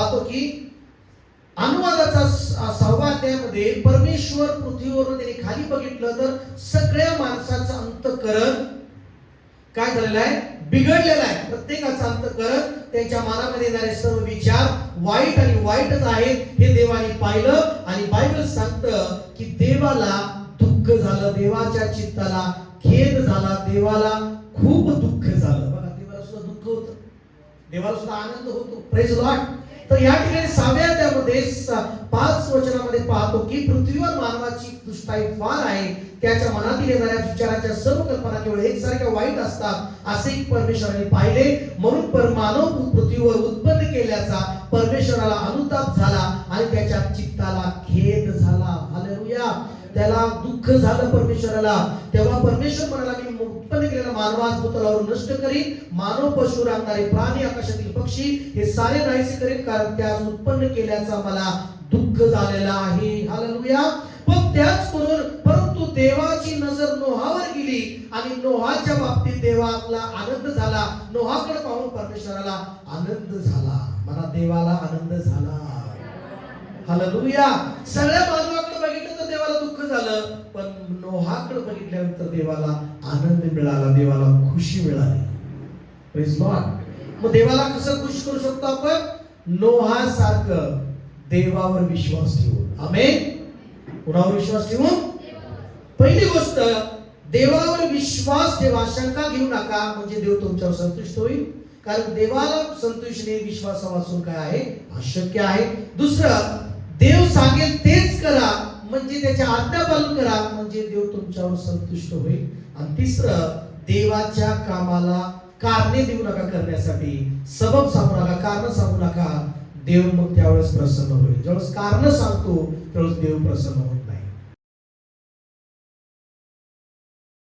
पाहतो की अनुवादाचा सहावा त्यामध्ये परमेश्वर पृथ्वीवरून त्यांनी खाली बघितलं तर सगळ्या माणसाचं अंतकरण काय झालेलं आहे? बिघडलेलं आहे. प्रत्येकाचं अंतकरण त्यांच्या मनामध्ये येणारे सर्व विचार वाईट आणि वाईटच आहेत हे देवाने पाहिलं आणि बायबल सांगतं की देवाला दुःख झालं देवाच्या चित्ताला खेद झाला देवाला खूप दुःख झालं. बघा देवाला सुद्धा दुःख होतं. देवाला सुद्धा आनंद होतो. प्रेज लॉट तर या ठिकाणी सहाव्या त्यामध्ये पाच वचनामध्ये पाहतो की पृथ्वीवर मानवाची दुष्टाई फार आहे. त्याच्या मनातील येणाऱ्या विचाराच्या सर्व कल्पना केवळ एकसारख्या वाईट असतात असे परमेश्वराने पाहिले. म्हणून पर मानव पृथ्वीवर उत्पन्न केल्याचा परमेश्वराला अनुताप झाला. आणि त्याच्या चित्ताला खेद झाला. हालेलुया त्याला दुःख झालं परमेश्वराला. तेव्हा परमेश्वर म्हणाला मी उत्पन्न केलेला मानवास भूतलावर नष्ट करीन. मानव पशु रांगणारे प्राणी आकाशातील पक्षी हे सारे नाहीसे करीन. कारण त्यास उत्पन्न केल्याचा मला दुःख झालेला आहे. हालेलुया पण त्याच करून परंतु देवाची नजर नोहावर गेली आणि नोहाच्या बाबतीत देवाला आनंद झाला. नोहाकडे पाहून परमेश्वराला आनंद झाला. मला देवाला आनंद झाला. हालेलुया. सगळ्या मानवाकडे बघितलं तर देवाला दुःख झालं पण नोहाकडे बघितल्यानंतर देवाला आनंद मिळाला देवाला खुशी मिळाली. Praise मग देवाला कसं खुश करू शकतो आपण? नोहा सारखं देवावर विश्वास ठेवून. आमेन कुणावर विश्वास ठेवून? पहिली गोष्ट देवावर विश्वास ठेवा शंका घेऊ नका म्हणजे देव तुमच्यावर संतुष्ट होईल. कारण देवाला संतुष्टने विश्वासापासून काय आहे? अशक्य आहे. दुसरं देव सांगेल तेच करा म्हणजे त्याच्या आज्ञा पालन करा म्हणजे देव तुमच्यावर संतुष्ट होईल. आणि तिसरं देवाच्या कामाला कारणे देऊ नका करण्यासाठी. सबब सांगू नका कारण सांगू नका. देव मग त्यावेळेस प्रसन्न होईल. ज्यावेळेस कारण सांगतो त्यावेळेस देव प्रसन्न होईल.